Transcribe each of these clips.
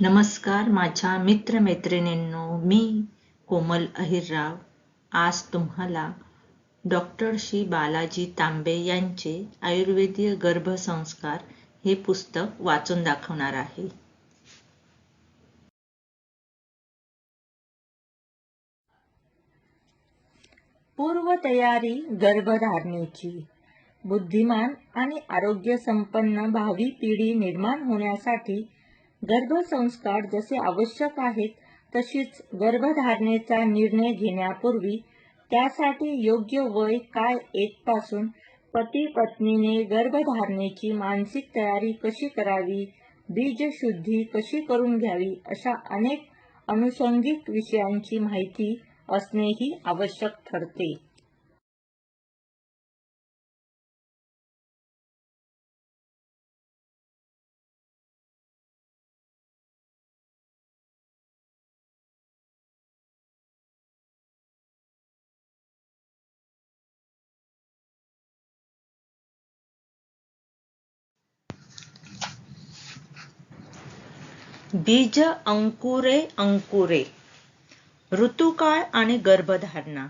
नमस्कार माझ्या मित्रमैत्रिणींनो मी कोमल अहिरराव. आज तुम्हाला डॉक्टर श्री बालाजी तांबे यांचे आयुर्वेदीय गर्भसंस्कार हे पुस्तक वाचून दाखवणार आहे. पूर्वतयारी गर्भधारणेची बुद्धिमान आणि आरोग्यसंपन्न भावी पिढी निर्माण होण्यासाठी गर्भसंस्कार जसे आवश्यक आहेत तशीच गर्भधारणेचा निर्णय घेण्यापूर्वी त्यासाठी योग्य वय काय पासून पती पत्नीने गर्भधारणेची मानसिक तयारी कशी करावी बीजशुद्धी कशी करून घ्यावी अशा अनेक अनुषंगिक विषयांची माहिती असणेही आवश्यक ठरते. बीज अंकुरे अंकुरे. ऋतुकाळ आणि गर्भधारणा.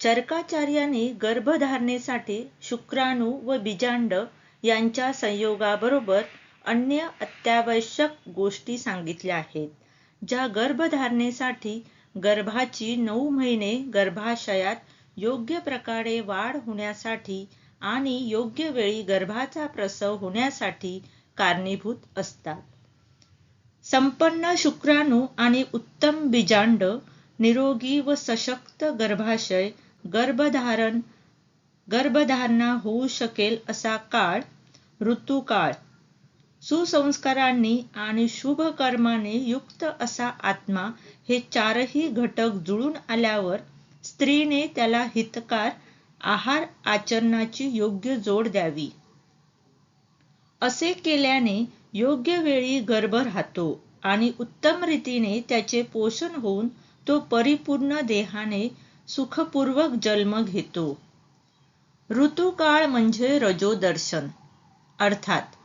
चरकाचार्याने गर्भधारणेसाठी शुक्राणू व बीजांड यांच्या संयोगाबरोबर अन्य अत्यावश्यक गोष्टी सांगितल्या आहेत ज्या गर्भधारणेसाठी गर्भाची नऊ महिने गर्भाशयात योग्य प्रकारे वाढ होण्यासाठी आणि योग्य वेळी गर्भाचा प्रसव होण्यासाठी कारणीभूत असतात. संपन्न शुक्राणू आणि उत्तम बीजांड निरोगी व सशक्त गर्भाशय गर्भधारण गर्भधारणा होऊ शकेल असा काळ ऋतुकाळ. सुसंस्कारांनी आणि शुभ कर्माने युक्त असा आत्मा हे चारही घटक जुळून आल्यावर स्त्रीने त्याला हितकार आहार आचरणाची योग्य जोड द्यावी. असे केल्याने योग्य वेळी गर्भ राहतो आणि उत्तम रीतीने त्याचे पोषण होऊन तो परिपूर्ण देहाने सुखपूर्वक जन्म घेतो. ऋतुकाळ म्हणजे रजोदर्शन. अर्थात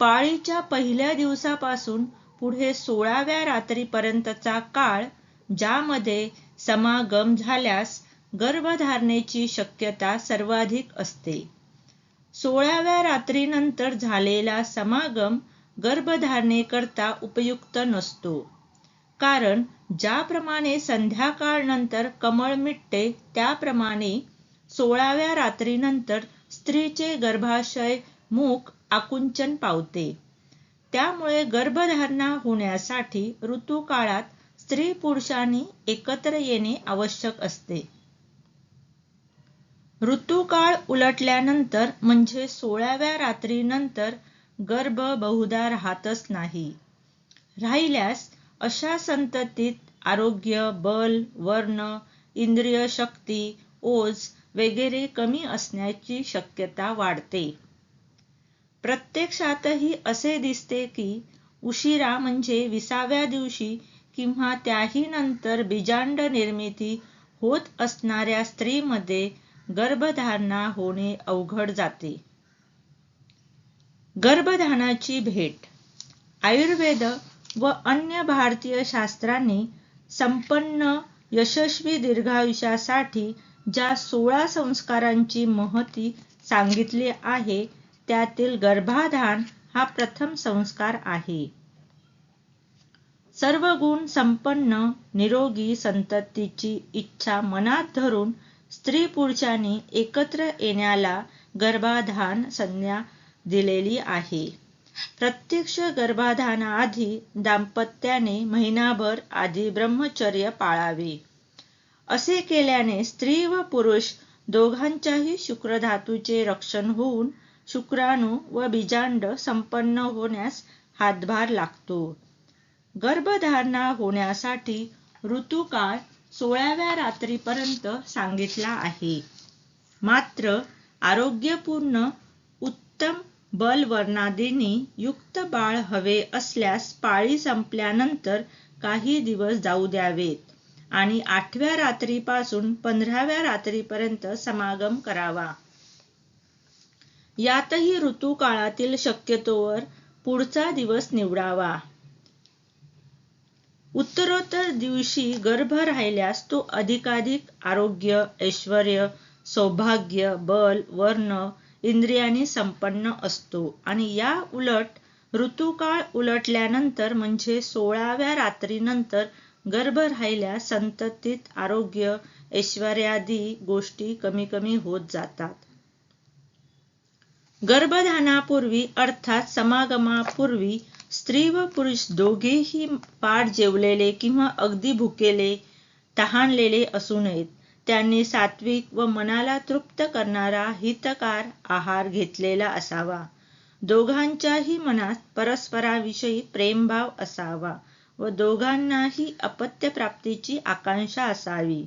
पाळीच्या पहिल्या दिवसापासून पुढे सोळाव्या रात्रीपर्यंतचा काळ ज्यामध्ये समागम झाल्यास गर्भधारणेची शक्यता सर्वाधिक असते. सोळाव्या रात्रीनंतर झालेला समागम गर्भधारणेकरता उपयुक्त नसतो. कारण ज्याप्रमाणे संध्याकाळ नंतर कमळ मिटते त्याप्रमाणे सोळाव्या रात्रीनंतर स्त्रीचे गर्भाशय मुख आकुंचन पावते. त्यामुळे गर्भधारणा होण्यासाठी ऋतुकाळात स्त्री पुरुषांनी एकत्र येणे आवश्यक असते. ऋतुकाळ उलटल्यानंतर म्हणजे सोळाव्या रात्रीनंतर गर्भ बहुधा राहतच नाही. राहिल्यास अशा संततीत आरोग्य बल वर्ण इंद्रिय शक्ती ओज वगैरे कमी असण्याची शक्यता वाढते. प्रत्यक्षातही असे दिसते की उशिरा म्हणजे विसाव्या दिवशी किंवा त्याही नंतर बीजांड निर्मिती होत असणाऱ्या स्त्रीमध्ये गर्भधारणा होणे अवघड जाते. गर्भधानाची भेट. आयुर्वेद व अन्य भारतीय शास्त्रांनी संपन्न यशस्वी दीर्घायुष्यासाठी ज्या सोळा संस्कारांची महती सांगितली आहे त्यातील गर्भाधान हा प्रथम संस्कार आहे. सर्व गुण संपन्न निरोगी संततीची इच्छा मनात धरून स्त्री पुरुषांनी एकत्र येण्याला गर्भाधान संज्ञा दिलेली आहे. प्रत्यक्ष गर्भाधानाआधी दाम्पत्याने महिनाभर आधी ब्रह्मचर्य पाळावे. असे केल्याने स्त्री व पुरुष दोघांच्याही शुक्रधातूचे रक्षण होऊन शुक्राणू व बीजांड संपन्न होण्यास हातभार लागतो. गर्भधारणा होण्यासाठी ऋतुकाळ सोळाव्या रात्रीपर्यंत सांगितला आहे. मात्र आरोग्यपूर्ण उत्तम बलवर्णादींनी युक्त बाळ हवे असल्यास पाळी संपल्यानंतर काही दिवस जाऊ द्यावेत आणि आठव्या रात्रीपासून पंधराव्या रात्रीपर्यंत समागम करावा. यातही ऋतुकाळातील शक्यतोवर पुढचा दिवस निवडावा. उत्तरोत्तर दिवशी गर्भ राहिल्यास तो अधिकाधिक आरोग्य ऐश्वर सौभाग्य बल वर्ण इंद्रियाने संपन्न असतो. आणि या उलट ऋतुकाळ उलटल्यानंतर म्हणजे सोळाव्या रात्रीनंतर गर्भ राहिल्या संततीत आरोग्य ऐश्वर्यादी गोष्टी कमी कमी होत जातात. गर्भधानापूर्वी अर्थात समागमापूर्वी स्त्री व पुरुष दोघेही पाठ जेवलेले किंवा अगदी भुकेले तहानलेले असू नयेत. त्यांनी सात्विक व मनाला तृप्त करणारा हितकार आहार घेतलेला असावा. दोघांच्याही मनात परस्पराविषयी प्रेमभाव असावा व दोघांनाही अपत्यप्राप्तीची आकांक्षा असावी.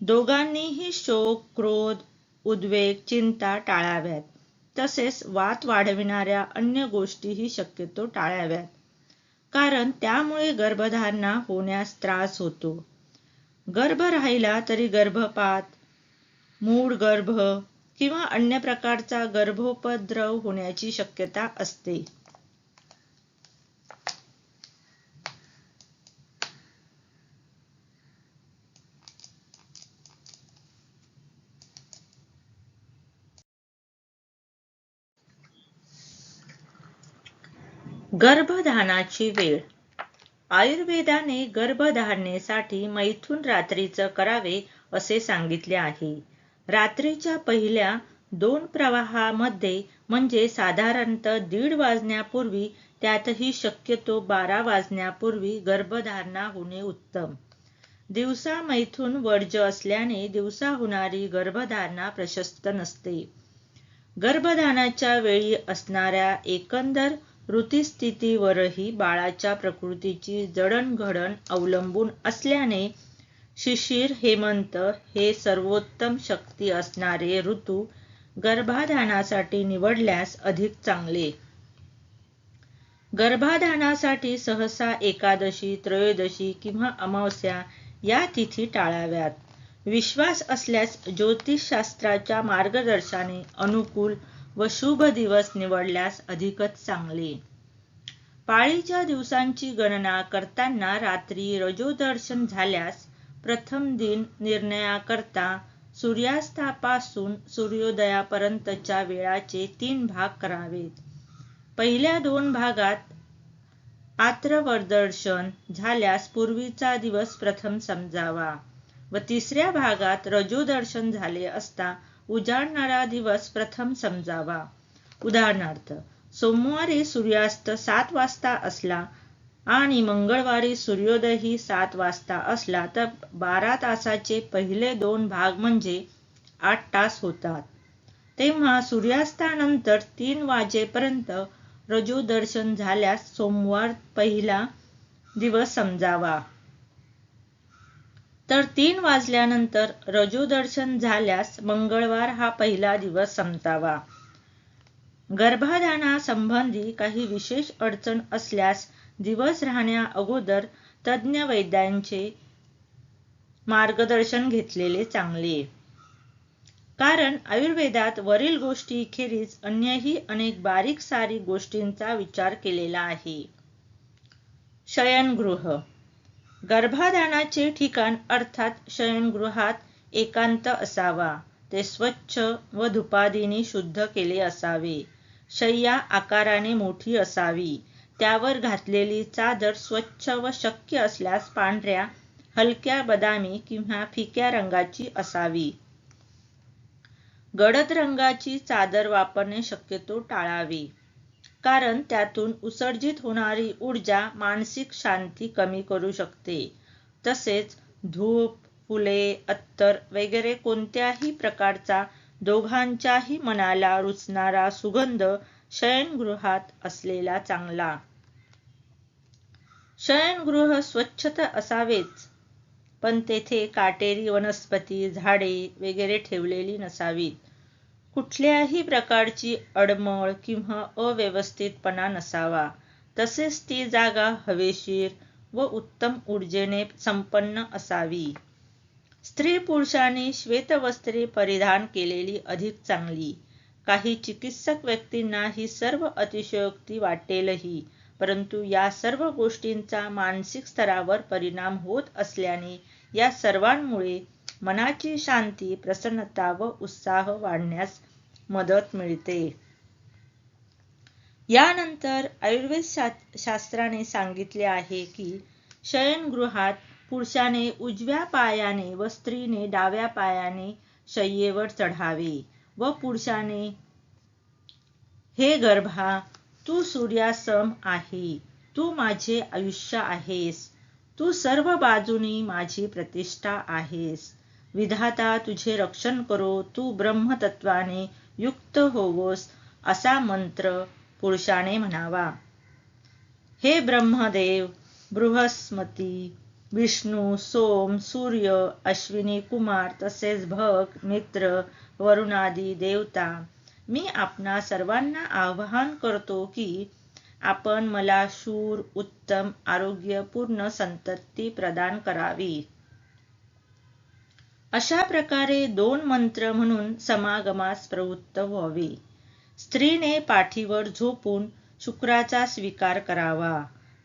दोघांनीही शोक क्रोध उद्वेग चिंता टाळाव्यात. तसेच वाद वाढविणाऱ्या अन्य गोष्टीही शक्यतो टाळाव्यात. कारण त्यामुळे गर्भधारणा होण्यास त्रास होतो. गर्भ राहिला तरी गर्भपात मूळ गर्भ किंवा अन्य प्रकारचा गर्भोपद्रव होण्याची शक्यता असते. गर्भधानाची वेळ. आयुर्वेदाने गर्भधारणेसाठी मैथून रात्रीचं करावे असे सांगितले आहे. रात्रीच्या पहिल्या दोन प्रवाहामध्ये म्हणजे साधारणतः दीड वाजण्यापूर्वी त्यातही शक्यतो बारा वाजण्यापूर्वी गर्भधारणा होणे उत्तम. दिवसा मैथून वर्ज असल्याने दिवसा होणारी गर्भधारणा प्रशस्त नसते. गर्भधानाच्या वेळी असणाऱ्या एकंदर ऋतीस्थितीवरही बाळाच्या प्रकृतीची जडणघडण अवलंबून असल्याने शिशिर हेमंत हे सर्वोत्तम शक्ती असणारे ऋतू गर्भाधानासाठी निवडल्यास अधिक चांगले. गर्भाधानासाठी सहसा एकादशी त्रयोदशी किंवा अमावस्या या तिथी टाळाव्यात. विश्वास असल्यास ज्योतिषशास्त्राच्या मार्गदर्शनाने अनुकूल व शुभ दिवस निवडल्यास अधिकच चांगले. पाळीच्या दिवसांची गणना करताना रात्री रजोदर्शन झाल्यास प्रथम दिन निर्णयाकरता सूर्यास्तापासून सूर्योदयापर्यंतच्या वेळाचे तीन भाग करावेत. पहिल्या दोन भागात आत्रवरदर्शन झाल्यास पूर्वीचा दिवस प्रथम समजावा व तिसऱ्या भागात रजोदर्शन झाले असता उजाडणारा दिवस प्रथम समजावा. उदाहरणार्थ सोमवारी सूर्यास्त सात वाजता असला आणि मंगळवारी सूर्योदयही सात वाजता असला तर बारा तासाचे पहिले दोन भाग म्हणजे आठ तास होतात. तेव्हा सूर्यास्तानंतर तीन वाजेपर्यंत रजू दर्शन झाल्यास सोमवार पहिला दिवस समजावा. तर तीन वाजल्यानंतर रजोदर्शन झाल्यास मंगळवार हा पहिला दिवस संपतावा. गर्भाधानासंबंधी काही विशेष अडचण असल्यास दिवस राहण्या अगोदर तज्ज्ञ वैद्यांचे मार्गदर्शन घेतलेले चांगले. कारण आयुर्वेदात वरील गोष्टीखेरीज अन्यही अनेक बारीक सारी गोष्टींचा विचार केलेला आहे. शयनगृह गर्भाधानाचे ठिकाण अर्थात शयनगृहात एकांत असावा. ते स्वच्छ व धुपादीने शुद्ध केले असावे. शय्या आकाराने मोठी असावी. त्यावर घातलेली चादर स्वच्छ व शक्य असल्यास पांढऱ्या हलक्या बदामी किंवा फिक्या रंगाची असावी. गडद रंगाची चादर वापरणे शक्यतो टाळावी. कारण त्यातून उसर्जित होणारी ऊर्जा मानसिक शांती कमी करू शकते. तसेच धूप फुले अत्तर वगैरे कोणत्याही प्रकारचा दोघांच्याही मनाला रुचणारा सुगंध शयनगृहात असलेला चांगला. शयनगृह स्वच्छता असावेच पण तेथे काटेरी वनस्पती झाडे वगैरे ठेवलेली नसावीत. कुठल्याही प्रकारची अडमळ किंवा अव्यवस्थितपणा नसावा. तसेच ती जागा हवेशीर व उत्तम ऊर्जेने संपन्न असावी. स्त्री पुरुषांनी श्वेतवस्त्रे परिधान केलेली अधिक चांगली. काही चिकित्सक व्यक्तींना ही सर्व अतिशयोक्ती वाटेलही परंतु या सर्व गोष्टींचा मानसिक स्तरावर परिणाम होत असल्याने या सर्वांमुळे मनाची शांती प्रसन्नता व उत्साह वाढण्यास मदत मिळते. यानंतर आयुर्वेद शास्त्राने सांगितले आहे की शयनगृहात पुरुषाने उजव्या पायाने व स्त्रीने डाव्या पायाने शय्येवर चढावे व पुरुषाने हे गर्भा तू सूर्यासम आहे तू माझे आयुष्य आहेस तू सर्व बाजूनी माझी प्रतिष्ठा आहेस विधाता तुझे रक्षण करो तू ब्रह्मतत्वाने युक्त होवोस असा मंत्र पुरुषाने म्हणावा. हे ब्रह्मदेव बृहस्मती विष्णू सोम सूर्य अश्विनी कुमार तसेच भग मित्र वरुणादी देवता. मी आपणा सर्वांना आवाहन करतो की आपण मला शूर उत्तम आरोग्यपूर्ण संतती प्रदान करावी. अशा प्रकारे दोन मंत्र म्हणून समागमास प्रवृत्त व्हावे. स्त्रीने पाठीवर झोपून शुक्राचा स्वीकार करावा.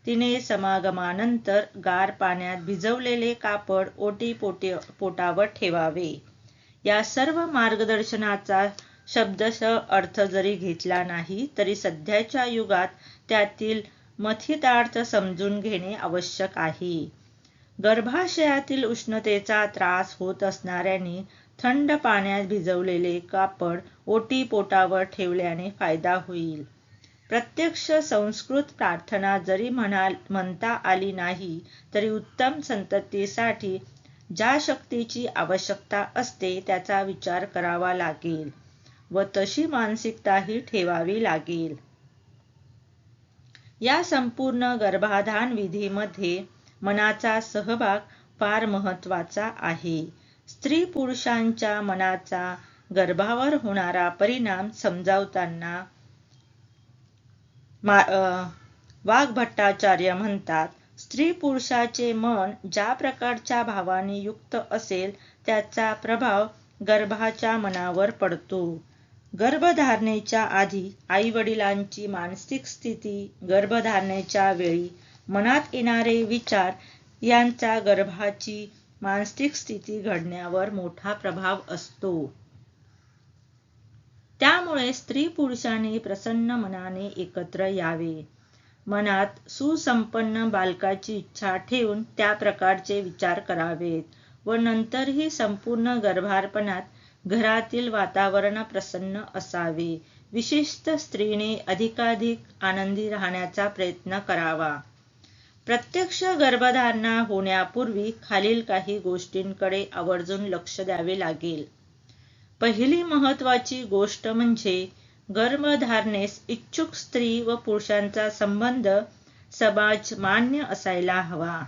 तिने समागमानंतर गार पाण्यात भिजवलेले कापड ओटी पोटावर ठेवावे. या सर्व मार्गदर्शनाचा शब्दशः अर्थ जरी घेतला नाही तरी सध्याच्या युगात त्यातील मथितार्थ समजून घेणे आवश्यक आहे. गर्भाशयातील उष्णतेचा त्रास होत असणाऱ्यांनी थंड पाण्यात भिजवलेले कापड ओटी पोटावर ठेवल्याने फायदा होईल. प्रत्यक्ष संस्कृत प्रार्थना जरी म्हणता आली नाही तरी उत्तम संततीसाठी ज्या शक्तीची आवश्यकता असते त्याचा विचार करावा लागेल व तशी मानसिकताही ठेवावी लागेल. या संपूर्ण गर्भाधान विधीमध्ये मनाचा सहभाग फार महत्त्वाचा आहे. स्त्री पुरुषांच्या मनाचा गर्भावर होणारा परिणाम समजावताना वाघभट्टाचार्य म्हणतात स्त्री पुरुषाचे मन ज्या प्रकारच्या भावाने युक्त असेल त्याचा प्रभाव गर्भाच्या मनावर पडतो. गर्भधारणेच्या आधी आई वडिलांची मानसिक स्थिती गर्भधारणेच्या वेळी मनात येणारे विचार यांचा गर्भाची मानसिक स्थिती घडण्यावर मोठा प्रभाव असतो. त्यामुळे स्त्री पुरुषाने प्रसन्न मनाने एकत्र यावे. मनात सुसंपन्न बालकाची इच्छा ठेवून त्या प्रकारचे विचार करावेत व नंतरही संपूर्ण गर्भारपणात घरातील वातावरण प्रसन्न असावे. विशिष्ट स्त्रीने अधिकाधिक आनंदी राहण्याचा प्रयत्न करावा. प्रत्यक्ष गर्भधारणा होण्यापूर्वी खालील काही गोष्टींकडे आवर्जून लक्ष द्यावे लागेल. पहिली महत्वाची गोष्ट म्हणजे गर्भधारणेस इच्छुक स्त्री व पुरुषांचा संबंध समाज मान्य असायला हवा.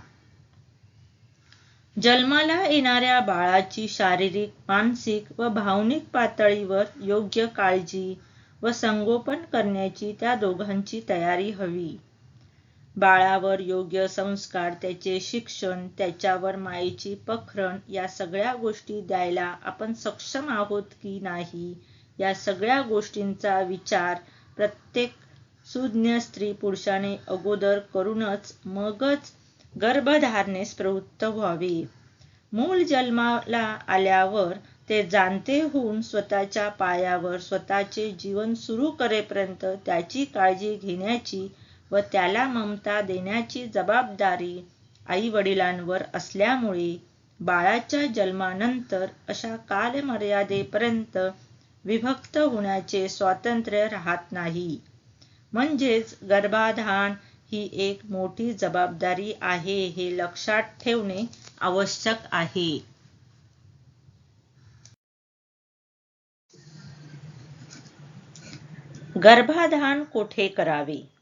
जन्माला येणाऱ्या बाळाची शारीरिक मानसिक व भावनिक पातळीवर योग्य काळजी व संगोपन करण्याची त्या दोघांची तयारी हवी. बाळावर योग्य संस्कार त्याचे शिक्षण त्याच्यावर मायेची पखरण या सगळ्या गोष्टी द्यायला आपण सक्षम आहोत की नाही? या सगळ्या गोष्टींचा विचार प्रत्येक सुज्ञ स्त्री पुरुषाने अगोदर करूनच मगच गर्भधारणेस प्रवृत्त व्हावे. मूल जन्माला आल्यावर ते जाणते होऊन स्वतःच्या पायावर स्वतःचे जीवन सुरू करेपर्यंत त्याची काळजी घेण्याची व त्याला ममता देण्याची जबाबदारी आई वडिलांवर असल्यामुळे बाळाच्या जन्मानंतर अशा कालमर्यादेपर्यंत विभक्त होण्याचे स्वातंत्र्य राहत नाही. म्हणजेच गर्भाधान ही एक मोठी जबाबदारी आहे हे लक्षात ठेवणे आवश्यक आहे. गर्भाधान कोठे करावे?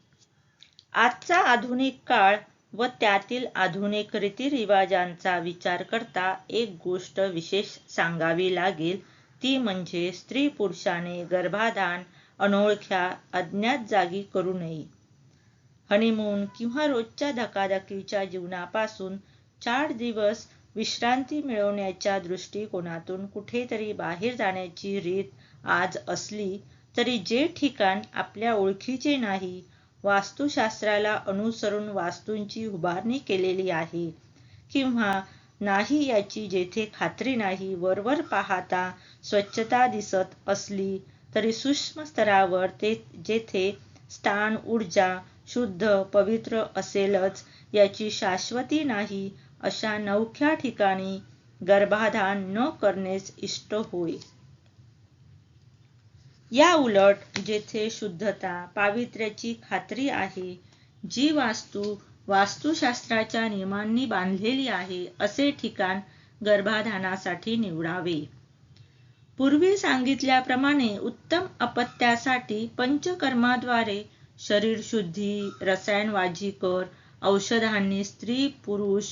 आजचा आधुनिक काळ व त्यातील आधुनिक रीतिरिवाजांचा विचार करता एक गोष्ट विशेष सांगावी लागेल. ती म्हणजे स्त्री पुरुषाने गर्भाधान अनोळख्या अज्ञात जागी करू नये. हनीमून किंवा रोजच्या धकाधकीच्या जीवनापासून चार दिवस विश्रांती मिळवण्याच्या दृष्टिकोनातून कुठेतरी बाहेर जाण्याची रीत आज असली तरी जे ठिकाण आपल्या ओळखीचे नाही वास्तुशास्त्राला अनुसरून वास्तूंची उभारणी केलेली आहे. किंवा नाही याची जेथे खात्री नाही वरवर पाहता स्वच्छता दिसत असली तरी सूक्ष्म स्तरावर ते जेथे स्थान ऊर्जा शुद्ध पवित्र असेलच याची शाश्वती नाही अशा नवख्या ठिकाणी गर्भाधान न करणेच इष्ट होय. या उलट जेथे शुद्धता पावित्र्याची खात्री आहे जी वास्तू वास्तुशास्त्राच्या नियमांनी बांधलेली आहे असे ठिकाण गर्भाधानासाठी निवडावे. पूर्वी सांगितल्याप्रमाणे उत्तम अपत्यासाठी पंचकर्माद्वारे शरीर शुद्धी रसायन वाजीकर औषधांनी स्त्री पुरुष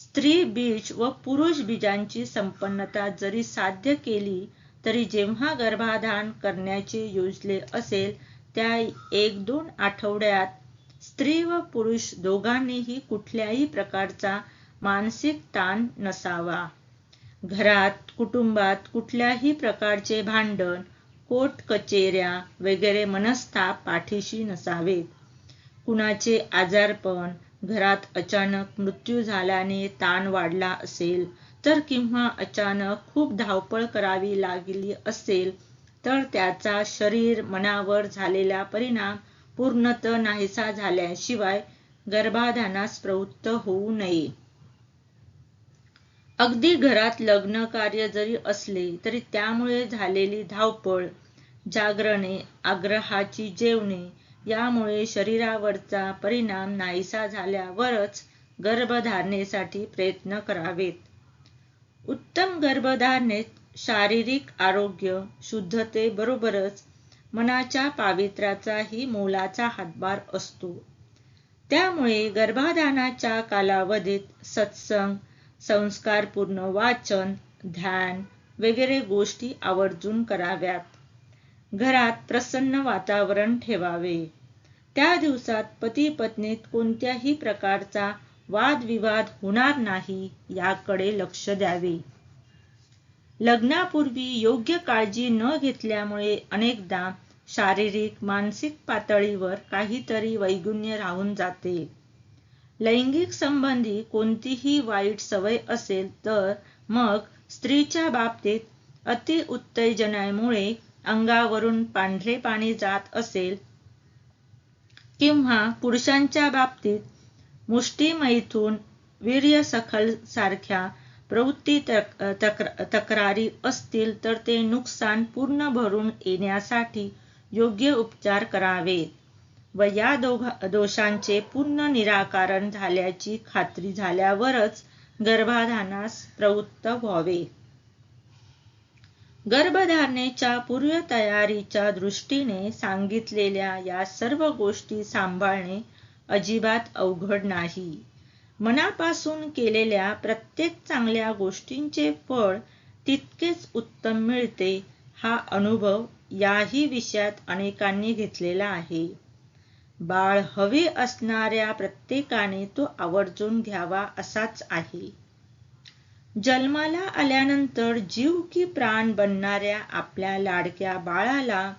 स्त्री बीज व पुरुष बीजांची संपन्नता जरी साध्य केली तरी जेव्हा गर्भाधान करण्याचे योजले असेल त्या एक दोन आठवड्यात स्त्री व पुरुष दोघांनीही कुठल्याही प्रकारचा मानसिक ताण नसावा. घरात कुटुंबात कुठल्याही प्रकारचे भांडण कोट कचेऱ्या वगैरे मनस्ताप पाठीशी नसावेत. कुणाचे आजारपण घरात अचानक मृत्यू झाल्याने ताण वाढला असेल तर किंवा अचानक खूप धावपळ करावी लागली असेल तर त्याचा शरीर मनावर झालेला परिणाम पूर्णतः नाहीसा झाल्याशिवाय गर्भाधानास प्रवृत्त होऊ नये. अगदी घरात लग्न कार्य जरी असले तरी त्यामुळे झालेली धावपळ जागरणे आग्रहाची जेवणे यामुळे शरीरावरचा परिणाम नाहीसा झाल्यावरच गर्भधारणेसाठी प्रयत्न करावेत. उत्तम गर्भधारणेत शारीरिक आरोग्य शुद्धतेबरोबरच मनाच्या पावित्र्याचाही मोलाचा हातभार असतो. त्यामुळे गर्भाधानाच्या कालावधीत सत्संग संस्कारपूर्ण वाचन ध्यान वगैरे गोष्टी आवर्जून कराव्यात. घरात प्रसन्न वातावरण ठेवावे. त्या दिवसात पती पत्नीत कोणत्याही प्रकारचा वादविवाद होणार नाही याकडे लक्ष द्यावे. लग्नापूर्वी योग्य काळजी न घेतल्यामुळे अनेकदा शारीरिक मानसिक पातळीवर काहीतरी वैगुण्य राहून जाते. लैंगिक संबंधी कोणतीही वाईट सवय असेल तर मग स्त्रीच्या बाबतीत अति उत्तेजनामुळे अंगावरून पांढरे पाणी जात असेल किंवा पुरुषांच्या बाबतीत मुष्टीमैथून वीर्यसखल सारख्या प्रवृत्ती तक्रारी असतील तर ते नुकसान पूर्ण भरून येण्यासाठी योग्य उपचार करावेत. व या दोषांचे पूर्ण निराकरण झाल्याची खात्री झाल्यावरच गर्भाधानास प्रवृत्त व्हावे. गर्भधारणेच्या पूर्वतयारीच्या दृष्टीने सांगितलेल्या या सर्व गोष्टी सांभाळणे अजिबात अवघड नाही. मनापासून केलेल्या प्रत्येक चांगल्या गोष्टींचे फळ तितकेच उत्तम मिळते हा अनुभव याही विषयात अनेकांनी घेतलेला आहे. बाळ हवे असणाऱ्या प्रत्येकाने तो आवर्जून घ्यावा असाच आहे. जन्माला आल्यानंतर जीव की प्राण बनणाऱ्या आपल्या लाडक्या बाळाला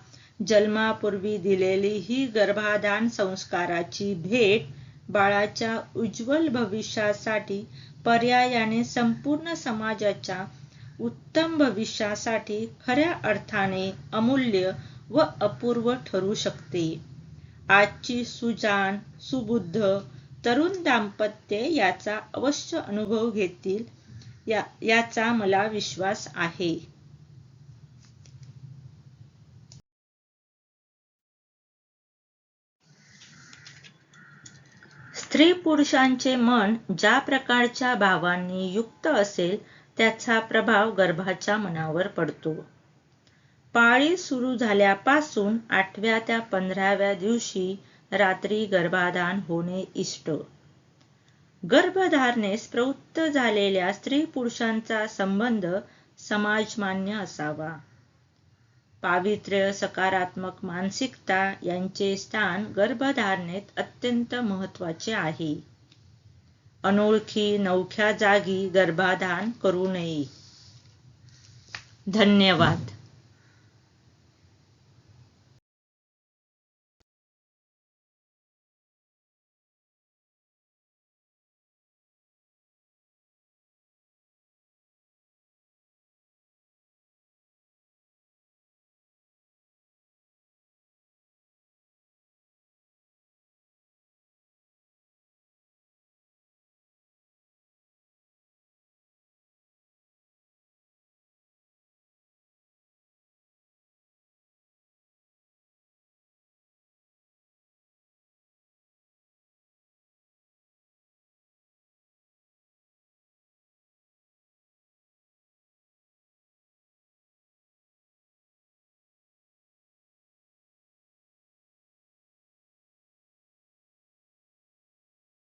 जन्मापूर्वी दिलेली ही गर्भाधान संस्काराची भेट बाळाच्या उज्ज्वल भविष्यासाठी पर्यायाने संपूर्ण समाजाच्या उत्तम भविष्यासाठी खऱ्या अर्थाने अमूल्य व अपूर्व ठरू शकते. आजची सुजान सुबुद्ध तरुण दाम्पत्य याचा अवश्य अनुभव घेतील या, याचा मला विश्वास आहे. स्त्री पुरुषांचे मन ज्या प्रकारच्या भावांनी युक्त असेल त्याचा प्रभाव गर्भाच्या मनावर पडतो. पाळी सुरू झाल्यापासून आठव्या त्या पंधराव्या दिवशी रात्री गर्भाधान होणे इष्ट. गर्भधारणेस प्रवृत्त झालेल्या स्त्री पुरुषांचा संबंध समाजमान्य असावा. पावित्र्य सकारात्मक मानसिकता यांचे स्थान गर्भधारणेत अत्यंत महत्त्वाचे आहे. अनोळखी नवख्या जागी गर्भाधान करू नये. धन्यवाद.